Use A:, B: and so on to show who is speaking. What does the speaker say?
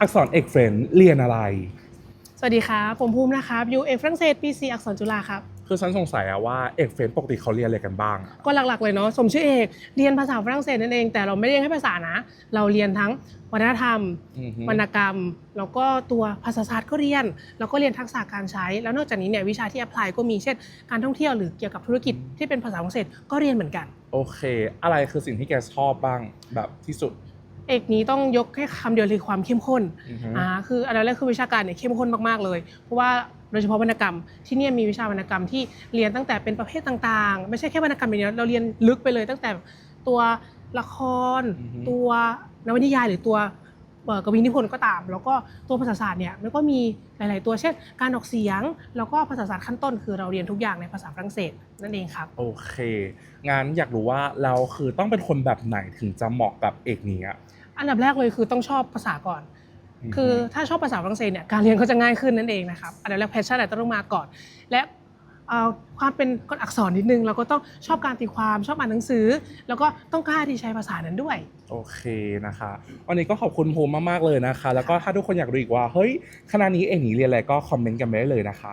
A: อักษรเอกเฟรนเรียนอะไร
B: สวัสดีครับผมภูมินะครับอยู่เอกฝรั่งเศสปี4อักษรจุฬาครับ
A: คือฉันสงสัยอะว่าเอกเฟรนปกติเขาเรียนอะไรกันบ้างอะ
B: ก็หลักๆเลยเนาะสมชื่อเอกเรียนภาษาฝรั่งเศสนั่นเอง แต่เราไม่ได้เรียนแค่ภาษานะ เราเรียนทั้งวัฒนธรรม
A: อือฮึ
B: วรรณกรรม แล้วก็ตัวภาษาศาสตร์ก็เรียน แล้วก็เรียนทักษะการใช้ แล้วนอกจากนี้เนี่ยวิชาที่แอพพลายก็มีเช่น การท่องเที่ยวหรือเกี่ยวกับธุรกิจที่เป็นภาษาฝรั่งเศสก็เรียนเหมือนกัน
A: โอเค อะไรคือสิ่งที่แกชอบบ้างแบบที่สุด
B: เอกนี้ต้องยกให้คำเดียวเลยความเข้มข้น
A: อือฮึ
B: อ่าคืออันดับแรกคือวิชาการเนี่ยเข้มข้นมากๆเลย เพราะว่าโดยเฉพาะวรรณกรรมที่เนี่ยมีวิชาวรรณกรรมที่เรียนตั้งแต่เป็นประเภทต่างๆ ไม่ใช่แค่วรรณกรรมอย่างเดียวเราเรียนลึกไปเลยตั้งแต่ตัวละคร ตัวนวนิยายหรือตัวเอ่อกวีนิพนธ์ก็ตาม แล้วก็ตัวภาษาศาสตร์เนี่ยมันก็มีหลาย ๆ ตัวเช่น การออกเสียง แล้วก็ภาษาศาสตร์ขั้นต้น คือเราเรียนทุกอย่างในภาษาฝรั่งเศสนั่นเองครับ
A: โอเคงั้นอยากรู้ว่าเราคือต้องเป็นคนแบบไหนถึงจะเหมาะกับเอกนี้อะ
B: อันดับแรกเลยคือต้องชอบภาษาก่อน คือถ้าชอบภาษาฝรั่งเศสเนี่ยการเรียนก็จะง่ายขึ้นนั่นเองนะครับอันดับแรกแพชชั่นอาจจะต้องมาก่อน และเอ่อความเป็นกฎอักษรนิดนึงเราก็ต้องชอบการตีความชอบอ่านหนังสือ แล้วก็ต้องกล้าที่ใช้ภาษานั้นด้วย
A: โอเคนะคะ วันนี้ก็ขอบคุณภูมิมากๆเลยนะคะ แล้วก็ถ้าทุกคนอยากรู้อีกว่าเฮ้ยคณะนี้เอกนี้เรียนอะไรก็คอมเมนต์กันไปได้เลยนะคะ